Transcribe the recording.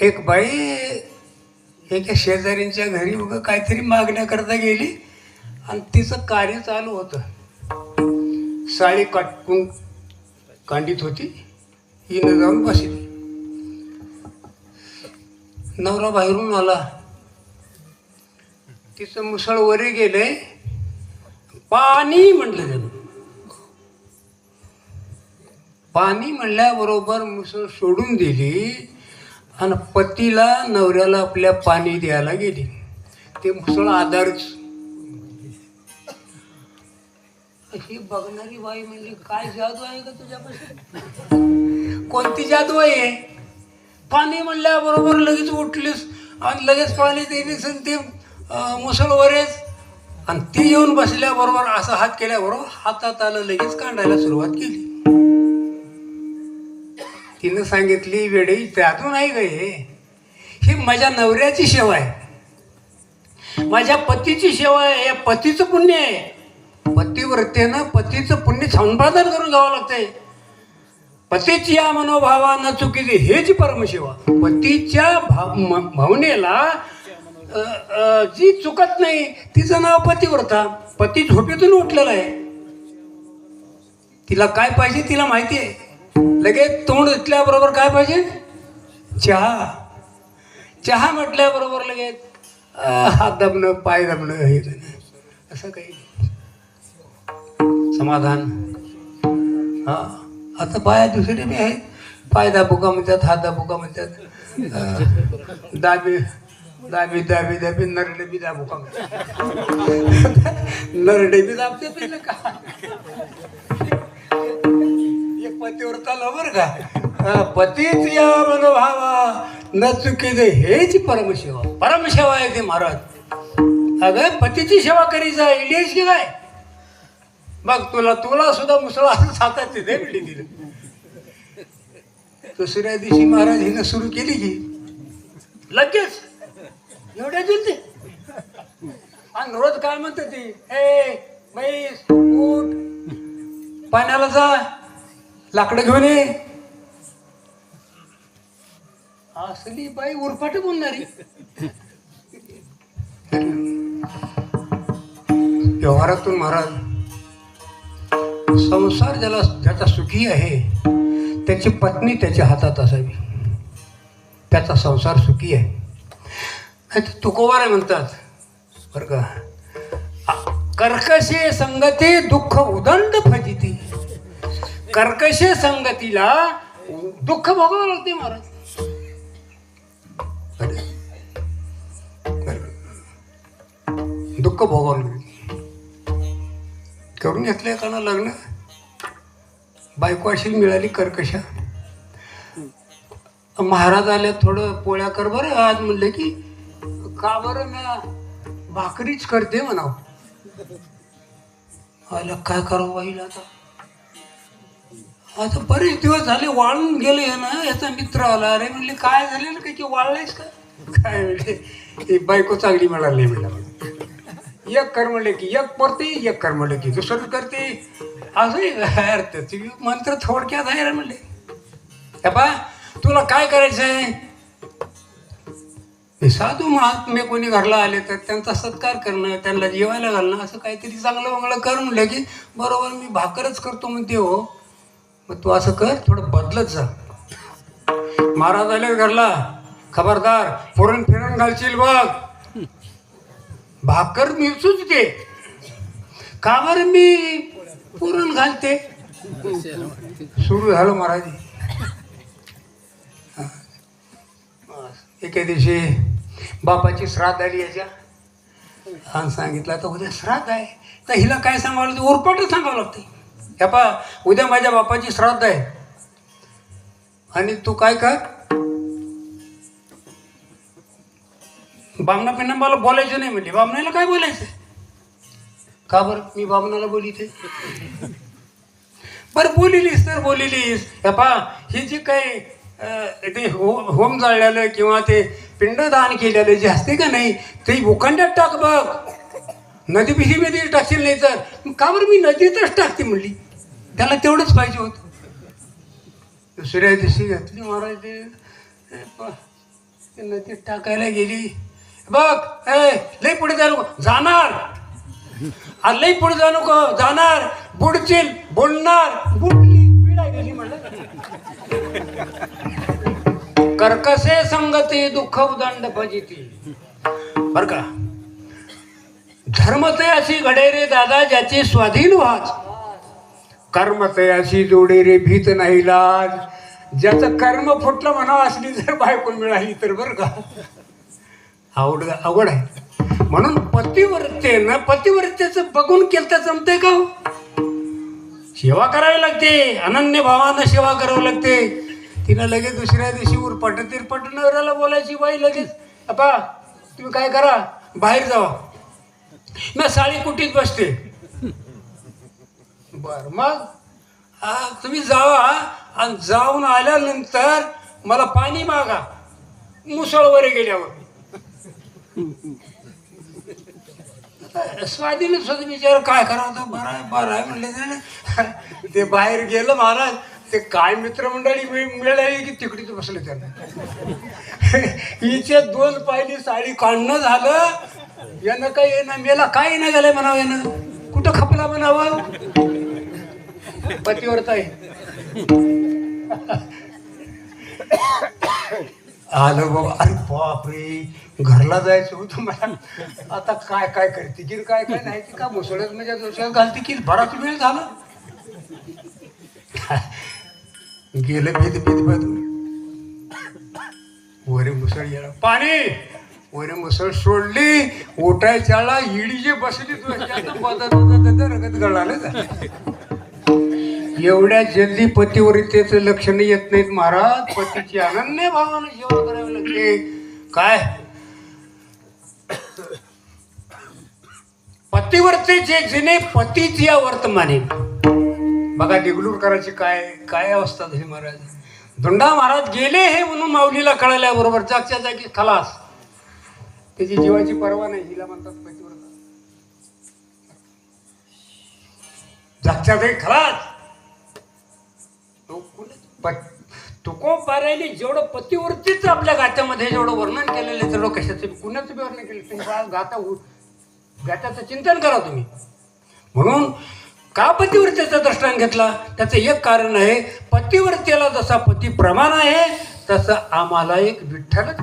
एक बाई एका शेजारींच्या घरी उगं काहीतरी मागण्याकरता गेली आणि तिचं कार्य चालू होतं. साडी काटकून कांडीत होती. हिनं जाऊन बसली. नवरा बाहेरून आला. तिचं मुसळ वरे गेलंय. पाणी म्हटलं त्यानं. पाणी म्हणल्याबरोबर मुसळ सोडून दिली. आणि पतीला नवऱ्याला आपल्या पाणी द्यायला गेली. ते मुसळ आधारच. ही बघणारी बाई म्हणजे काय जादू आहे का तुझ्यापासून कोणती जादू आहे? पाणी म्हणल्याबरोबर लगेच उठलीस आणि लगेच पाणी दिलीस आणि ते मुसळ वरेच आणि ती येऊन बसल्याबरोबर असा हात केल्याबरोबर हातात आलं लगेच कांडायला सुरुवात केली. तिनं सांगितली वेळी त्यातून नाही गे ही? माझ्या नवऱ्याची सेवा आहे. माझ्या पतीची सेवा आहे या पतीचं पुण्य आहे. पतिव्रतेनं पतीचं पुण्य संपादन करून घ्यावं लागतंय. पतीची या मनोभावानं चुकीची हेच परमसेवा पतीच्या भाव भावनेला जी चुकत नाही तिचं नाव पतिव्रता. पती झोपेतून उठलेला आहे. तिला काय पाहिजे तिला माहिती आहे. लगेच तोंड धुतल्याबरोबर काय पाहिजे? चहा. चहा म्हटल्याबरोबर लगेच हात दाबणं पाय दाबणं हे करणं. असं काही समाधान. हा. आता पाया दुसरे बी आहेत. पाय दाबू का म्हणतात हात दाबू का म्हणतात दाबी दाबी दाबी दाबी नरडे बी दाबू का म्हणतात. नरडे बी दाबते पहिलं का? पतीवर पतीव्रता लवर का? हा, पतीच या मनोभावा न चुकी दे हेच परमसेवा. परमसेवा आहे ते महाराज. अगं पतीची सेवा करीचा इंडियस की काय? बघ तुला तुला सुद्धा मुसळा असं तिथे मिळली दिलं. दुसऱ्या दिवशी महाराज हिनं सुरू केली की लगेच. एवढ्या दिलते आणि रोज काय म्हणते ती? हे म्हैस ऊट पाण्याला जा. लाकडं घेऊन ये. असली बाई उरफाट बोलणारी. व्यवहारातून महाराज संसार ज्याला ज्याचा सुखी आहे त्याची पत्नी त्याच्या हातात असावी. त्याचा संसार सुखी आहे. तर तुकोबार म्हणतात बरं का कर्कशे संगती दुःख उदंड फजिती. कर्कश संगतीला दुःख भोगावं लागते महाराज दुःख भोगावं लागते करून घेतलंय का ना लग्न? बायको अशी मिळाली कर्कशा. महाराज आले थोडं पोळ्या कर बरं. आज म्हणलं की का बरं मी भाकरीच करते म्हणावं. आलं काय करावं बाईला आता? आता बरेच दिवस झाले वाळून गेले ना याचा मित्र आला. अरे म्हणले काय झालेलं काय की वाळलायस का? काय म्हणले ही बायको चांगली मिळाली म्हणलं मला. एक कर म्हणले की एक परते एक कर म्हणले की दुसरं करते. असं यार त्याची मंत्र थोडक्यात आहे रे म्हणले. बा तुला काय करायचं आहे? साधू महात्मे कोणी घरला आले तर त्यांचा सत्कार करणं त्यांना जेवायला घालणं असं काहीतरी चांगलं वंगलं कर म्हणलं की बरोबर मी भाकरच करतो म्हणते हो. मग तू असं कर थोडं बदलत जा. महाराज आले घरला खबरदार पुरण फिरण घालशील बघ. भाकर मिळसूच दे का बरं मी पुरण घालते? सुरू झालं महाराज. एके दिवशी बापाची श्राद्ध आली याच्या. आणि सांगितलं तर उद्या श्राद्ध आहे. तर हिला काय सांगावं लागतं? उरपट सांगावं लागते. ह्या पा उद्या माझ्या बापाची श्राद्ध आहे. आणि तू काय कर? बामणा पिंडा मला बोलायचं नाही म्हणजे बामणाला काय बोलायचं? का बरं? मी बामणाला बोलिते? बरं बोलिलीस तर बोलिलीस. ह्या पा ही जी काही ते हो होम जाळलेलं किंवा ते पिंडदान केलेलं जे असते का नाही ते उखंड्यात टाक बघ. नदी बिशीमध्ये टाकशील नाही तर. का बरं मी नदीतच टाकते म्हणली? त्याला तेवढंच पाहिजे होतं. दुसऱ्या दिवशी घातली महाराज. ते ती नदीत टाकायला गेली. बघ ए लई पुढे जाऊ नको. जाणार. आ, लई पुढे जाऊ नको. जाणार. बुडचील बुडणार. बुडली पिढा गेली म्हणलं. कर्कसे संगती दुःख उदंड भजिती. बर का? धर्म ते अशी घडेरे दादा ज्याची स्वाधीन वाच कर्मतयाशी जोडे रे भीत नाही लाज. ज्याचं कर्म फुटलं म्हणा असली जर बायको मिळाली तर बरं का. आवड आवड आहे. म्हणून पतिव्रतेनं पतिव्रतेचं बघून केलं तर जमते का हो? सेवा करावी लागते. अनन्य भावानं सेवा करावी लागते. तिनं लगेच दुसऱ्या दिवशी उर तिरपट नवऱ्याला बोलायची बाई लगेच अपा तुम्ही काय करा? बाहेर जावा. मी साळी कुटीत बसते. बर. मग हा, तुम्ही जावा आणि जाऊन आल्यानंतर मला पाणी मागा. मुसळवर गेल्यावर. आता स्वाधीन स्वतः विचार काय करावं तर बरं आहे बरं आहे म्हणले ते बाहेर गेलं महाराज ते काय मित्रमंडळी मिळ- मिळाली की तिकडीच बसले त्यांना. हिचे दोन पायली साडी काढणं झालं. यानं काय येणं मेला काय येणं गेलंय म्हणावं यानं? कुठं खपला म्हणावं? पतीवरता आहे. आलं बाबा. अरे बापरे. घरला जायचं होतं मला. आता काय काय करते की काय काय नाही ती का मुसळत म्हणजे दोषात घालते की बराच वेळ झाला. गेलं भीत भीत भीत वरे मुसळ येणार पाणी! वरे मुसळ सोडली. ओटायच्याला इडी जे बसली रगत गळाले. एवढ्या जल्दी पतिव्रतेचं लक्षण येत नाहीत महाराज. पतीची अनन्य भावानं सेवा करावी लागते. काय? पतिव्रतेचे जिने पतीच या वर्तमाने. बघा देगलूरकरांची काय काय अवस्था झाली महाराज. धुंडा महाराज गेले हे म्हणून माऊलीला कळाल्याबरोबर जागच्या जागी खलास. त्याची जीवाची पर्वा नाही हिला म्हणतात पतिव्रता जागच्या जागी खलास. पट प- तुकोबारायने जेवढं पतिवृत्तीच आपल्या गात्यामध्ये जेवढं वर्णन केलेलं आहे तेवढं कशाचं? कुणाचं बी वर्णन केलं तुम्ही आज गाता गात्याचं चिंतन करा तुम्ही. म्हणून का पतिव्रतेचा दृष्टांत घेतला? त्याचं एक कारण आहे पतिवृत्तीला जसा पती प्रमाण आहे तसं आम्हाला एक विठ्ठलच